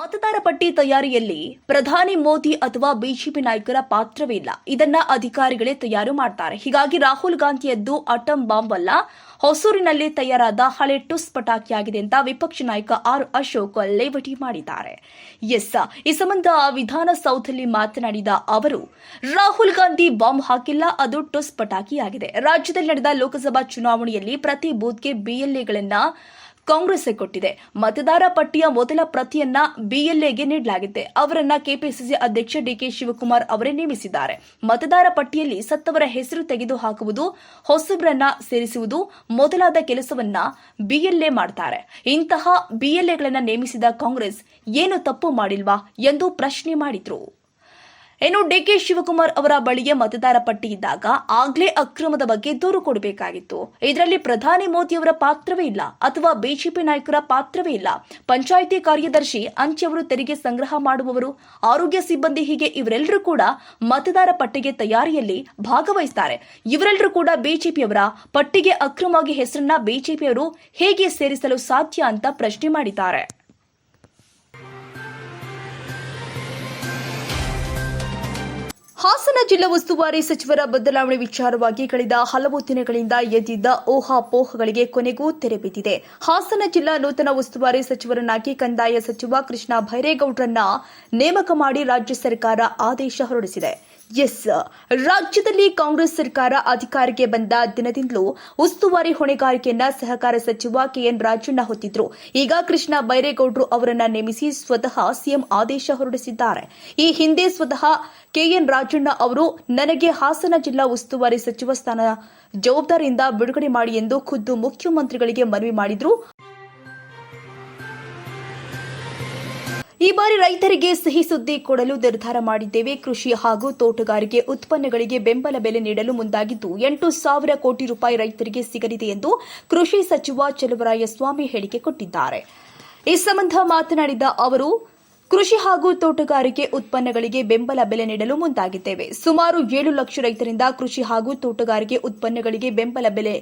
ಮತದಾರ ಪಟ್ಟಿ ತಯಾರಿಯಲ್ಲಿ ಪ್ರಧಾನಿ ಮೋದಿ ಅಥವಾ ಬಿಜೆಪಿ ನಾಯಕರ ಪಾತ್ರವೇ ಇಲ್ಲ ಇದನ್ನ ಅಧಿಕಾರಿಗಳೇ ತಯಾರು ಮಾಡ್ತಾರೆ. ಹೀಗಾಗಿ ರಾಹುಲ್ ಗಾಂಧಿಯದ್ದು ಅಟಂ ಬಾಂಬ್ ಅಲ್ಲ ಹೊಸೂರಿನಲ್ಲಿ ತಯಾರಾದ ಹಳೆ ಟುಸ್ ಪಟಾಕಿಯಾಗಿದೆ ಅಂತ ವಿಪಕ್ಷ ನಾಯಕ ಆರ್ ಅಶೋಕ್ ಲೇವಟಿ ಮಾಡಿದ್ದಾರೆ. ಎಸ್, ಈ ಸಂಬಂಧ ವಿಧಾನಸೌಧದಲ್ಲಿ ಮಾತನಾಡಿದ ಅವರು, ರಾಹುಲ್ ಗಾಂಧಿ ಬಾಂಬ್ ಹಾಕಿಲ್ಲ, ಅದು ಟುಸ್ ಪಟಾಕಿಯಾಗಿದೆ. ರಾಜ್ಯದಲ್ಲಿ ನಡೆದ ಲೋಕಸಭಾ ಚುನಾವಣೆಯಲ್ಲಿ ಪ್ರತಿ ಬೂತ್ಗೆ ಬಿಎಲ್ಎಗಳನ್ನ ಕಾಂಗ್ರೆಸ್ ಕೊಟ್ಟಿದೆ. ಮತದಾರ ಪಟ್ಟಿಯ ಮೊದಲ ಪ್ರತಿಯನ್ನ ಬಿಎಲ್ಎಗೆ ನೀಡಲಾಗಿದೆ. ಅವರನ್ನ ಕೆಪಿಸಿಸಿ ಅಧ್ಯಕ್ಷ ಡಿಕೆ ಶಿವಕುಮಾರ್ ಅವರೇ ನೇಮಿಸಿದ್ದಾರೆ. ಮತದಾರ ಪಟ್ಟಿಯಲ್ಲಿ ಸತ್ತವರ ಹೆಸರು ತೆಗೆದು ಹಾಕುವುದು ಹೊಸಬರನ್ನ ಸೇರಿಸುವುದು ಮೊದಲಾದ ಕೆಲಸವನ್ನ ಬಿಎಲ್ಎ ಮಾಡ್ತಾರೆ. ಇಂತಹ ಬಿಎಲ್ಎಗಳನ್ನ ನೇಮಿಸಿದ ಕಾಂಗ್ರೆಸ್ ಏನು ತಪ್ಪು ಮಾಡಿಲ್ವಾ ಎಂದು ಪ್ರಶ್ನೆ ಮಾಡಿದ್ರು. ಇನ್ನು ಡಿಕೆ ಶಿವಕುಮಾರ್ ಅವರ ಬಳಿಗೆ ಮತದಾರ ಪಟ್ಟಿ ಇದ್ದಾಗ ಆಗ್ಲೇ ಅಕ್ರಮದ ಬಗ್ಗೆ ದೂರು ಕೊಡಬೇಕಾಗಿತ್ತು. ಇದರಲ್ಲಿ ಪ್ರಧಾನಿ ಮೋದಿ ಅವರ ಪಾತ್ರವೇ ಇಲ್ಲ ಅಥವಾ ಬಿಜೆಪಿ ನಾಯಕರ ಪಾತ್ರವೇ ಇಲ್ಲ. ಪಂಚಾಯಿತಿ ಕಾರ್ಯದರ್ಶಿ ಅಂಚೆ ಅವರು ತೆರಿಗೆ ಸಂಗ್ರಹ ಮಾಡುವವರು, ಆರೋಗ್ಯ ಸಿಬ್ಬಂದಿ ಹೀಗೆ ಇವರೆಲ್ಲರೂ ಕೂಡ ಮತದಾರ ಪಟ್ಟಿಗೆ ತಯಾರಿಯಲ್ಲಿ ಭಾಗವಹಿಸುತ್ತಾರೆ ಇವರೆಲ್ಲರೂ ಕೂಡ ಬಿಜೆಪಿಯವರ ಪಟ್ಟಿಗೆ ಅಕ್ರಮವಾಗಿ ಹೆಸರನ್ನ ಬಿಜೆಪಿಯವರು ಹೇಗೆ ಸೇರಿಸಲು ಸಾಧ್ಯ ಅಂತ ಪ್ರಶ್ನೆ ಮಾಡಿದ್ದಾರೆ. ಜಿಲ್ಲಾ ಉಸ್ತುವಾರಿ ಸಚಿವರ ಬದಲಾವಣೆ ವಿಚಾರವಾಗಿ ಕಳೆದ ಹಲವು ದಿನಗಳಿಂದ ಎದ್ದಿದ್ದ ಊಹಾಪೋಹಗಳಿಗೆ ಕೊನೆಗೂ ತೆರೆ ಬಿದ್ದಿದೆ. ಹಾಸನ ಜಿಲ್ಲಾ ನೂತನ ಉಸ್ತುವಾರಿ ಸಚಿವರನ್ನಾಗಿ ಕಂದಾಯ ಸಚಿವ ಕೃಷ್ಣ ಭೈರೇಗೌಡರನ್ನ ನೇಮಕ ಮಾಡಿ ರಾಜ್ಯ ಸರ್ಕಾರ ಆದೇಶ ಹೊರಡಿಸಿದೆ. ಎಸ್. ರಾಜ್ಯದಲ್ಲಿ ಕಾಂಗ್ರೆಸ್ ಸರ್ಕಾರ ಅಧಿಕಾರಕ್ಕೆ ಬಂದ ದಿನದಿಂದಲೂ ಉಸ್ತುವಾರಿ ಹೊಣೆಗಾರಿಕೆಯನ್ನ ಸಹಕಾರ ಸಚಿವ ಕೆಎನ್ ರಾಜಣ್ಣ ಹೊತ್ತಿದ್ರು. ಈಗ ಕೃಷ್ಣ ಬೈರೇಗೌಡರು ಅವರನ್ನ ನೇಮಿಸಿ ಸ್ವತಃ ಸಿಎಂ ಆದೇಶ ಹೊರಡಿಸಿದ್ದಾರೆ. ಈ ಹಿಂದೆ ಸ್ವತಃ ಕೆಎನ್ ರಾಜಣ್ಣ ಅವರು, ನನಗೆ ಹಾಸನ ಜಿಲ್ಲಾ ಉಸ್ತುವಾರಿ ಸಚಿವ ಸ್ಥಾನ ಜವಾಬ್ದಾರಿಯಿಂದ ಬಿಡುಗಡೆ ಮಾಡಿ ಎಂದು ಖುದ್ದು ಮುಖ್ಯಮಂತ್ರಿಗಳಿಗೆ ಮನವಿ ಮಾಡಿದ್ರು. ಈ ಬಾರಿ ರೈತರಿಗೆ ಸಿಹಿ ಸುದ್ದಿ ಕೊಡಲು ನಿರ್ಧಾರ ಮಾಡಿದ್ದೇವೆ. ಕೃಷಿ ಹಾಗೂ ತೋಟಗಾರಿಕೆ ಉತ್ಪನ್ನಗಳಿಗೆ ಬೆಂಬಲ ಬೆಲೆ ನೀಡಲು ಮುಂದಾಗಿದ್ದು, ಎಂಟು ಸಾವಿರ ಕೋಟಿ ರೂಪಾಯಿ ರೈತರಿಗೆ ಸಿಗಲಿದೆ ಎಂದು ಕೃಷಿ ಸಚಿವ ಚಲುವರಾಯಸ್ವಾಮಿ ಹೇಳಿಕೆ ಕೊಟ್ಟಿದ್ದಾರೆ. ಈ ಸಂಬಂಧ ಮಾತನಾಡಿದ ಅವರು, ಕೃಷಿ ಹಾಗೂ ತೋಟಗಾರಿಕೆ ಉತ್ಪನ್ನಗಳಿಗೆ ಬೆಂಬಲ ಬೆಲೆ ನೀಡಲು ಮುಂದಾಗಿದ್ದೇವೆ. ಸುಮಾರು ಏಳು ಲಕ್ಷ ರೈತರಿಂದ ಕೃಷಿ ಹಾಗೂ ತೋಟಗಾರಿಕೆ ಉತ್ಪನ್ನಗಳಿಗೆ ಬೆಂಬಲ ಬೆಲೆ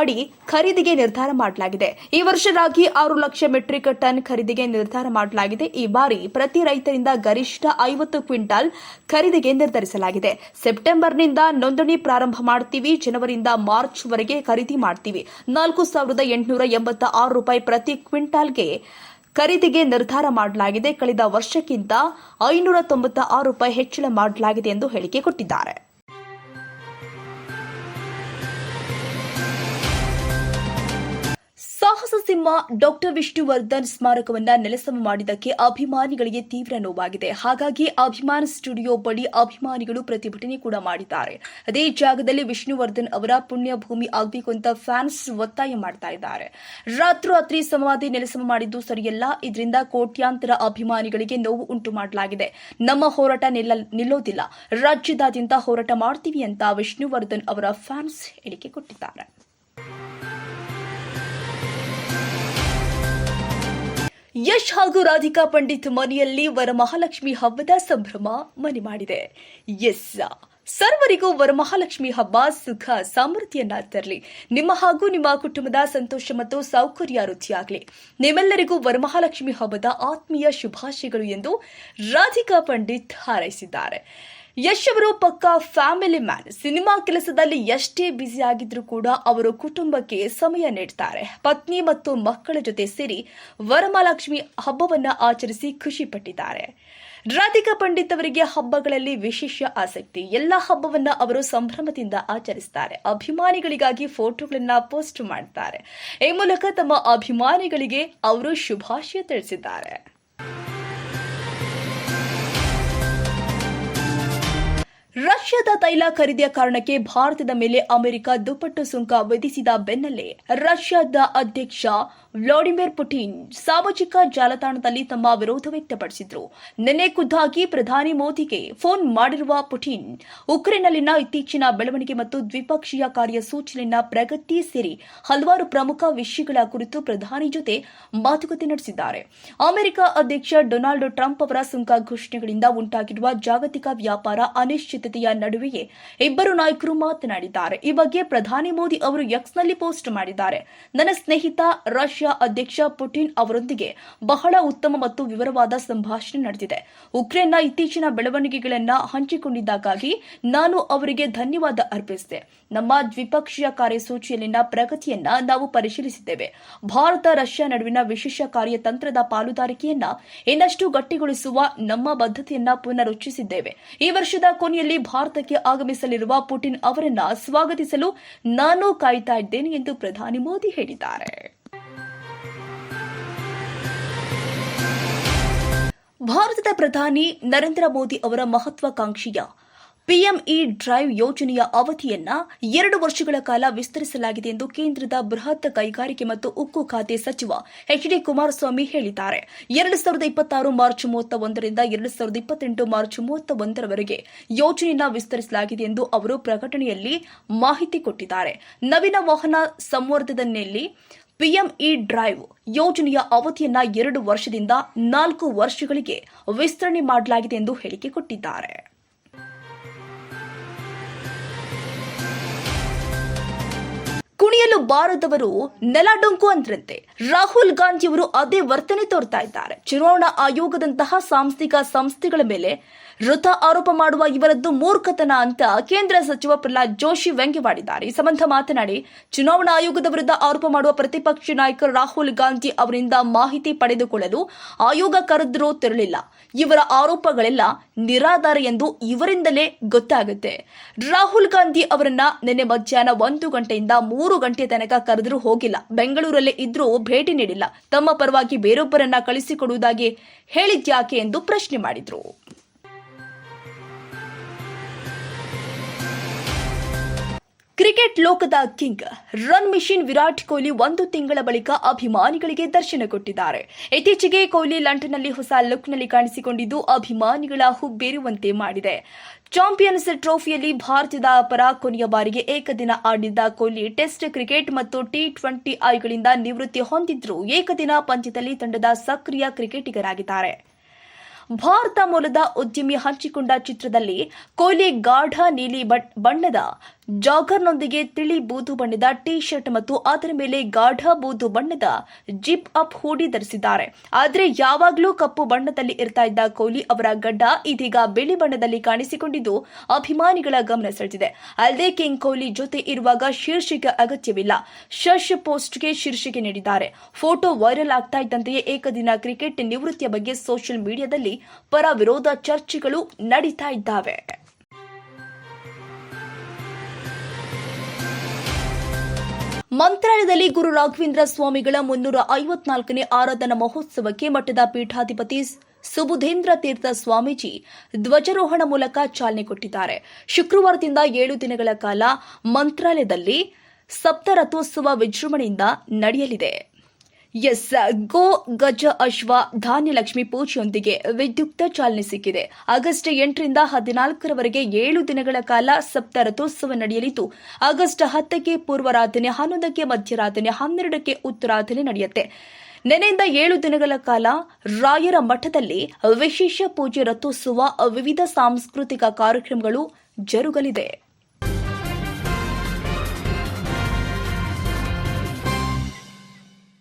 ಅಡಿ ಖರೀದಿಗೆ ನಿರ್ಧಾರ ಮಾಡಲಾಗಿದೆ. ಈ ವರ್ಷ ರಾಗಿ ಆರು ಲಕ್ಷ ಮೆಟ್ರಿಕ್ ಟನ್ ಖರೀದಿಗೆ ನಿರ್ಧಾರ ಮಾಡಲಾಗಿದೆ. ಈ ಬಾರಿ ಪ್ರತಿ ರೈತರಿಂದ ಗರಿಷ್ಠ ಐವತ್ತು ಕ್ವಿಂಟಾಲ್ ಖರೀದಿಗೆ ನಿರ್ಧರಿಸಲಾಗಿದೆ. ಸೆಪ್ಟೆಂಬರ್ನಿಂದ ನೋಂದಣಿ ಪ್ರಾರಂಭ ಮಾಡ್ತೀವಿ. ಜನವರಿಯಿಂದ ಮಾರ್ಚ್ ವರೆಗೆ ಖರೀದಿ ಮಾಡ್ತೀವಿ. ನಾಲ್ಕು ಸಾವಿರದ ಎಂಟುನೂರ ಎಂಬತ್ತ ಆರು ರೂಪಾಯಿ ಪ್ರತಿ ಕ್ವಿಂಟಾಲ್ಗೆ ಖರೀದಿಗೆ ನಿರ್ಧಾರ ಮಾಡಲಾಗಿದೆ. ಕಳೆದ ವರ್ಷಕ್ಕಿಂತ ಐನೂರ ತೊಂಬತ್ತ ಆರು ರೂಪಾಯಿ ಹೆಚ್ಚಳ ಮಾಡಲಾಗಿದೆ ಎಂದು ಹೇಳಿಕೆ ಕೊಟ್ಟಿದ್ದಾರೆ. ಸಾಹಸ ಸಿಂಹ ಡಾಕ್ಟರ್ ವಿಷ್ಣುವರ್ಧನ್ ಸ್ಮಾರಕವನ್ನ ನೆಲಸಮ ಮಾಡಿದ್ದಕ್ಕೆ ಅಭಿಮಾನಿಗಳಿಗೆ ತೀವ್ರ ನೋವಾಗಿದೆ. ಹಾಗಾಗಿ ಅಭಿಮಾನ್ ಸ್ಟುಡಿಯೋ ಬಳಿ ಅಭಿಮಾನಿಗಳು ಪ್ರತಿಭಟನೆ ಕೂಡ ಮಾಡಿದ್ದಾರೆ. ಅದೇ ಜಾಗದಲ್ಲಿ ವಿಷ್ಣುವರ್ಧನ್ ಅವರ ಪುಣ್ಯಭೂಮಿ ಆಗಬೇಕು ಅಂತ ಫ್ಯಾನ್ಸ್ ಒತ್ತಾಯ ಮಾಡ್ತಾ ಇದ್ದಾರೆ. ರಾತ್ರೋರಾತ್ರಿ ಸಮಾಧಿ ನೆಲಸಮ ಮಾಡಿದ್ದು ಸರಿಯಲ್ಲ. ಇದರಿಂದ ಕೋಟ್ಯಾಂತರ ಅಭಿಮಾನಿಗಳಿಗೆ ನೋವು ಉಂಟು ಮಾಡಲಾಗಿದೆ. ನಮ್ಮ ಹೋರಾಟ ನಿಲ್ಲ, ನಿಲ್ಲೋದಿಲ್ಲ. ರಾಜ್ಯದಾದ್ಯಂತ ಹೋರಾಟ ಮಾಡ್ತೀವಿ ಅಂತ ವಿಷ್ಣುವರ್ಧನ್ ಅವರ ಫ್ಯಾನ್ಸ್ ಹೇಳಿಕೆ ಕೊಟ್ಟಿದ್ದಾರೆ. ಯಶ್ ಹಾಗೂ ರಾಧಿಕಾ ಪಂಡಿತ್ ಮನೆಯಲ್ಲಿ ವರಮಹಾಲಕ್ಷ್ಮಿ ಹಬ್ಬದ ಸಂಭ್ರಮ ಮನೆ ಮಾಡಿದೆ. ಎಸ್, ಸರ್ವರಿಗೂ ವರಮಹಾಲಕ್ಷ್ಮಿ ಹಬ್ಬ ಸುಖ ಸಮೃದ್ಧಿಯನ್ನ ತರಲಿ. ನಿಮ್ಮ ಹಾಗೂ ನಿಮ್ಮ ಕುಟುಂಬದ ಸಂತೋಷ ಮತ್ತು ಸೌಕರ್ಯ ವೃದ್ಧಿಯಾಗಲಿ. ನಿಮ್ಮೆಲ್ಲರಿಗೂ ವರಮಹಾಲಕ್ಷ್ಮಿ ಹಬ್ಬದ ಆತ್ಮೀಯ ಶುಭಾಶಯಗಳು ಎಂದು ರಾಧಿಕಾ ಪಂಡಿತ್ ಹಾರೈಸಿದ್ದಾರೆ. ಯಶ್ ಅವರು ಪಕ್ಕಾ ಫ್ಯಾಮಿಲಿ ಮ್ಯಾನ್ ಸಿನಿಮಾ ಕೆಲಸದಲ್ಲಿ ಎಷ್ಟೇ ಬ್ಯುಸಿ ಆಗಿದ್ರೂ ಕೂಡ ಅವರು ಕುಟುಂಬಕ್ಕೆ ಸಮಯ ನೀಡ್ತಾರೆ. ಪತ್ನಿ ಮತ್ತು ಮಕ್ಕಳ ಜೊತೆ ಸೇರಿ ವರಮಹಾಲಕ್ಷ್ಮಿ ಹಬ್ಬವನ್ನ ಆಚರಿಸಿ ಖುಷಿ ಪಟ್ಟಿದ್ದಾರೆ. ರಾಧಿಕಾ ಪಂಡಿತ್ ಅವರಿಗೆ ಹಬ್ಬಗಳಲ್ಲಿ ವಿಶೇಷ ಆಸಕ್ತಿ. ಎಲ್ಲ ಹಬ್ಬವನ್ನ ಅವರು ಸಂಭ್ರಮದಿಂದ ಆಚರಿಸ್ತಾರೆ. ಅಭಿಮಾನಿಗಳಿಗಾಗಿ ಫೋಟೋಗಳನ್ನ ಪೋಸ್ಟ್ ಮಾಡ್ತಾರೆ. ಈ ಮೂಲಕ ತಮ್ಮ ಅಭಿಮಾನಿಗಳಿಗೆ ಅವರು ಶುಭಾಶಯ ತಿಳಿಸಿದ್ದಾರೆ. ರಷ್ಯಾದ ತೈಲ ಖರೀದಿಯ ಕಾರಣಕ್ಕೆ ಭಾರತದ ಮೇಲೆ ಅಮೆರಿಕ ದುಪ್ಪಟ್ಟು ಸುಂಕ ವಿಧಿಸಿದ ಬೆನ್ನಲ್ಲೇ ರಷ್ಯಾದ ಅಧ್ಯಕ್ಷ ವ್ಲಾಡಿಮಿರ್ ಪುಟಿನ್ ಸಾಮಾಜಿಕ ಜಾಲತಾಣದಲ್ಲಿ ತಮ್ಮ ವಿರೋಧ ವ್ಯಕ್ತಪಡಿಸಿದ್ರು. ನಿನ್ನೆ ಖುದ್ದಾಗಿ ಪ್ರಧಾನಿ ಮೋದಿಗೆ ಫೋನ್ ಮಾಡಿರುವ ಪುಟಿನ್, ಉಕ್ರೇನ್ನಲ್ಲಿನ ಇತ್ತೀಚಿನ ಬೆಳವಣಿಗೆ ಮತ್ತು ದ್ವಿಪಕ್ಷೀಯ ಕಾರ್ಯಸೂಚನೆಯ ಪ್ರಗತಿ ಸೇರಿ ಹಲವಾರು ಪ್ರಮುಖ ವಿಷಯಗಳ ಕುರಿತು ಪ್ರಧಾನಿ ಜೊತೆ ಮಾತುಕತೆ ನಡೆಸಿದ್ದಾರೆ. ಅಮೆರಿಕ ಅಧ್ಯಕ್ಷ ಡೊನಾಲ್ಡ್ ಟ್ರಂಪ್ ಅವರ ಸುಂಕ ಘೋಷಣೆಗಳಿಂದ ಉಂಟಾಗಿರುವ ಜಾಗತಿಕ ವ್ಯಾಪಾರ ಅನಿಶ್ಚಿತತೆಯ ನಡುವೆಯೇ ಇಬ್ಬರು ನಾಯಕರು ಮಾತನಾಡಿದ್ದಾರೆ. ಈ ಬಗ್ಗೆ ಪ್ರಧಾನಿ ಮೋದಿ ಅವರು ಎಕ್ಸ್ನಲ್ಲಿ ಪೋಸ್ಟ್ ಮಾಡಿದ್ದಾರೆ. ನನ್ನ ಸ್ನೇಹಿತ ರಷ್ಯಾ ಅಧ್ಯಕ್ಷ ಪುಟಿನ್ ಅವರೊಂದಿಗೆ ಬಹಳ ಉತ್ತಮ ಮತ್ತು ವಿವರವಾದ ಸಂಭಾಷಣೆ ನಡೆದಿದೆ. ಉಕ್ರೇನ್ನ ಇತ್ತೀಚಿನ ಬೆಳವಣಿಗೆಗಳನ್ನು ಹಂಚಿಕೊಂಡಿದ್ದಕ್ಕಾಗಿ ನಾನು ಅವರಿಗೆ ಧನ್ಯವಾದ ಅರ್ಪಿಸಿದೆ. ನಮ್ಮ ದ್ವಿಪಕ್ಷೀಯ ಕಾರ್ಯಸೂಚಿಯಲ್ಲಿನ ಪ್ರಗತಿಯನ್ನ ನಾವು ಪರಿಶೀಲಿಸಿದ್ದೇವೆ. ಭಾರತ ರಷ್ಯಾ ನಡುವಿನ ವಿಶೇಷ ಕಾರ್ಯತಂತ್ರದ ಪಾಲುದಾರಿಕೆಯನ್ನ ಇನ್ನಷ್ಟು ಗಟ್ಟಿಗೊಳಿಸುವ ನಮ್ಮ ಬದ್ಧತೆಯನ್ನ ಪುನರುಚ್ಚರಿಸಿದ್ದೇವೆ ಈ ವರ್ಷದ ಕೊನೆಯಲ್ಲಿ ಭಾರತಕ್ಕೆ ಆಗಮಿಸಲಿರುವ ಪುಟಿನ್ ಅವರನ್ನ ಸ್ವಾಗತಿಸಲು ನಾನು ಕಾಯ್ತಾ ಇದ್ದೇನೆ ಎಂದು ಪ್ರಧಾನಿ ಮೋದಿ ಹೇಳಿದ್ದಾರೆ. ಭಾರತದ ಪ್ರಧಾನಿ ನರೇಂದ್ರ ಮೋದಿ ಅವರ ಮಹತ್ವಾಕಾಂಕ್ಷಿಯ ಪಿಎಂಇ ಡ್ರೈವ್ ಯೋಜನೆಯ ಅವಧಿಯನ್ನ ಎರಡು ವರ್ಷಗಳ ಕಾಲ ವಿಸ್ತರಿಸಲಾಗಿದೆ ಎಂದು ಕೇಂದ್ರದ ಬೃಹತ್ ಕೈಗಾರಿಕೆ ಮತ್ತು ಉಕ್ಕು ಖಾತೆ ಸಚಿವ ಎಚ್ ಡಿ ಕುಮಾರಸ್ವಾಮಿ ಹೇಳಿದ್ದಾರೆ. ಎರಡು ಸಾವಿರದ ಇಪ್ಪತ್ತಾರು ಮಾರ್ಚ್ ಮೂವತ್ತ ಒಂದರಿಂದ ಎರಡು ಸಾವಿರದ ಇಪ್ಪತ್ತೆಂಟು ಮಾರ್ಚ್ ಮೂವತ್ತ ಒಂದರವರೆಗೆ ಯೋಜನೆಯನ್ನ ವಿಸ್ತರಿಸಲಾಗಿದೆ ಎಂದು ಅವರು ಪ್ರಕಟಣೆಯಲ್ಲಿ ಮಾಹಿತಿ ಕೊಟ್ಟಿದ್ದಾರೆ. ನವೀನ ವಾಹನ ಸಂವರ್ಧನೆಯಲ್ಲಿ ಪಿಎಂಇ ಡ್ರೈವ್ ಯೋಜನೆಯ ಅವಧಿಯನ್ನ ಎರಡು ವರ್ಷದಿಂದ ನಾಲ್ಕು ವರ್ಷಗಳಿಗೆ ವಿಸ್ತರಣೆ ಮಾಡಲಾಗಿದೆ ಎಂದು ಹೇಳಿಕೆ ಕೊಟ್ಟಿದ್ದಾರೆ. ಕುಣಿಯಲು ಬಾರದವರು ನೆಲಡೊಂಕು ಅಂದ್ರಂತೆ. ರಾಹುಲ್ ಗಾಂಧಿಯವರು ಅದೇ ವರ್ತನೆ ತೋರ್ತಾ ಇದ್ದಾರೆ. ಚುನಾವಣಾ ಆಯೋಗದಂತಹ ಸಾಂಸ್ಥಿಕ ಸಂಸ್ಥೆಗಳ ಮೇಲೆ ವೃಥ ಆರೋಪ ಮಾಡುವ ಇವರದ್ದು ಮೂರ್ಖತನ ಅಂತ ಕೇಂದ್ರ ಸಚಿವ ಪ್ರಹ್ಲಾದ್ ಜೋಶಿ ವ್ಯಂಗ್ಯವಾಡಿದ್ದಾರೆ ಈ ಸಂಬಂಧ ಮಾತನಾಡಿ, ಚುನಾವಣಾ ಆಯೋಗದ ವಿರುದ್ಧ ಆರೋಪ ಮಾಡುವ ಪ್ರತಿಪಕ್ಷ ನಾಯಕ ರಾಹುಲ್ ಗಾಂಧಿ ಅವರಿಂದ ಮಾಹಿತಿ ಪಡೆದುಕೊಳ್ಳಲು ಆಯೋಗ ಕರೆದರೂ ತೆರಳಿಲ್ಲ. ಇವರ ಆರೋಪಗಳೆಲ್ಲ ನಿರಾಧಾರ ಎಂದು ಇವರಿಂದಲೇ ಗೊತ್ತಾಗುತ್ತೆ. ರಾಹುಲ್ ಗಾಂಧಿ ಅವರನ್ನ ನಿನ್ನೆ ಮಧ್ಯಾಹ್ನ ಒಂದು ಗಂಟೆಯಿಂದ ಮೂರು ಗಂಟೆ ತನಕ ಕರೆದರೂ ಹೋಗಿಲ್ಲ. ಬೆಂಗಳೂರಲ್ಲೇ ಇದ್ರೂ ಭೇಟಿ ನೀಡಿಲ್ಲ. ತಮ್ಮ ಪರವಾಗಿ ಬೇರೊಬ್ಬರನ್ನ ಕಳಿಸಿಕೊಡುವುದಾಗಿ ಹೇಳಿದ್ಯಾಕೆ ಎಂದು ಪ್ರಶ್ನೆ ಮಾಡಿದ್ರು. ಕ್ರಿಕೆಟ್ ಲೋಕದ king run machine Virat Kohli ಒಂದು ತಿಂಗಳ ಬಳಿಕ ಅಭಿಮಾನಿಗಳಿಗೆ ದರ್ಶನ ಕೊಟ್ಟಿದ್ದಾರೆ. ಇತ್ತೀಚೆಗೆ ಕೊಹ್ಲಿ ಲಂಡನ್ನಲ್ಲಿ ಹೊಸ ಲುಕ್ನಲ್ಲಿ ಕಾಣಿಸಿಕೊಂಡಿದ್ದು ಅಭಿಮಾನಿಗಳ ಹುಬ್ಬೇರುವಂತೆ ಮಾಡಿದೆ. ಚಾಂಪಿಯನ್ಸ್ ಟ್ರೋಫಿಯಲ್ಲಿ ಭಾರತದ ಪರ ಕೊನೆಯ ಬಾರಿಗೆ ಏಕದಿನ ಆಡಿದ್ದ ಕೊಹ್ಲಿ ಟೆಸ್ಟ್ ಕ್ರಿಕೆಟ್ ಮತ್ತು ಟಿ ಟ್ವೆಂಟಿ ಐಗಳಿಂದ ನಿವೃತ್ತಿ ಹೊಂದಿದ್ರು ಏಕದಿನ ಪಂದ್ಯದಲ್ಲಿ ತಂಡದ ಸಕ್ರಿಯ ಕ್ರಿಕೆಟಿಗರಾಗಿದ್ದಾರೆ. ಭಾರತ ಮೂಲದ ಉದ್ಯಮಿ ಹಂಚಿಕೊಂಡ ಚಿತ್ರದಲ್ಲಿ ಕೊಹ್ಲಿ ಗಾಢ ನೀಲಿ ಬಣ್ಣದ ಜಾಗರ್ನೊಂದಿಗೆ ತಿಳಿ ಬೂದು ಬಣ್ಣದ ಟಿ ಶರ್ಟ್ ಮತ್ತು ಅದರ ಮೇಲೆ ಗಾಢ ಬೂದು ಬಣ್ಣದ ಜಿಪ್ ಅಪ್ ಹೂಡಿ ಧರಿಸಿದ್ದಾರೆ. ಆದರೆ ಯಾವಾಗಲೂ ಕಪ್ಪು ಬಣ್ಣದಲ್ಲಿ ಇರ್ತಾ ಇದ್ದ ಕೊಹ್ಲಿ ಅವರ ಗಡ್ಡ ಇದೀಗ ಬಿಳಿ ಬಣ್ಣದಲ್ಲಿ ಕಾಣಿಸಿಕೊಂಡಿದ್ದು ಅಭಿಮಾನಿಗಳ ಗಮನ ಸೆಳೆದಿದೆ. ಅಲ್ಲದೆ ಕಿಂಗ್ ಕೊಹ್ಲಿ ಜೊತೆ ಇರುವಾಗ ಶೀರ್ಷಿಕೆ ಅಗತ್ಯವಿಲ್ಲ. ಶಶ್ ಪೋಸ್ಟ್ಗೆ ಶೀರ್ಷಿಕೆ ನೀಡಿದ್ದಾರೆ. ಫೋಟೋ ವೈರಲ್ ಆಗ್ತಾ ಇದ್ದಂತೆಯೇ ಏಕದಿನ ಕ್ರಿಕೆಟ್ ನಿವೃತ್ತಿಯ ಬಗ್ಗೆ ಸೋಷಿಯಲ್ ಮೀಡಿಯಾದಲ್ಲಿ ಪರ ವಿರೋಧ ಚರ್ಚೆಗಳು ನಡೀತಾ ಇದ್ದಾವೆ. ಮಂತ್ರಾಲಯದಲ್ಲಿ ಗುರು ರಾಘವೇಂದ್ರ ಸ್ವಾಮಿಗಳ ಮುನ್ನೂರ ಐವತ್ನಾಲ್ಕನೇ ಆರಾಧನಾ ಮಹೋತ್ಸವಕ್ಕೆ ಮಠದ ಪೀಠಾಧಿಪತಿ ಸುಬುಧೇಂದ್ರ ತೀರ್ಥ ಸ್ವಾಮೀಜಿ ಧ್ವಜಾರೋಹಣ ಮೂಲಕ ಚಾಲನೆ ಕೊಟ್ಟಿದ್ದಾರೆ. ಶುಕ್ರವಾರದಿಂದ ಏಳು ದಿನಗಳ ಕಾಲ ಮಂತ್ರಾಲಯದಲ್ಲಿ ಸಪ್ತರಥೋತ್ಸವ ವಿಜೃಂಭಣೆಯಿಂದ ನಡೆಯಲಿದೆ. ಎಸ್ ಗೋ ಗಜ ಅಶ್ವ ಧಾನ್ಯಲಕ್ಷ್ಮಿ ಪೂಜೆಯೊಂದಿಗೆ ವಿದ್ಯುಕ್ತ ಚಾಲನೆ ಸಿಕ್ಕಿದೆ. ಆಗಸ್ಟ್ ಎಂಟರಿಂದ ಹದಿನಾಲ್ಕರವರೆಗೆ ಏಳು ದಿನಗಳ ಕಾಲ ಸಪ್ತ ರಥೋತ್ಸವ ನಡೆಯಲಿದ್ದು, ಆಗಸ್ಟ್ ಹತ್ತಕ್ಕೆ ಪೂರ್ವರಾಧನೆ, ಹನ್ನೊಂದಕ್ಕೆ ಮಧ್ಯರಾಧನೆ, ಹನ್ನೆರಡಕ್ಕೆ ಉತ್ತರಾಧನೆ ನಡೆಯುತ್ತೆ. ನೆನೆಯಿಂದ ಏಳು ದಿನಗಳ ಕಾಲ ರಾಯರ ಮಠದಲ್ಲಿ ವಿಶೇಷ ಪೂಜೆ ರಥೋತ್ಸವ, ವಿವಿಧ ಸಾಂಸ್ಕೃತಿಕ ಕಾರ್ಯಕ್ರಮಗಳು ಜರುಗಲಿದೆ.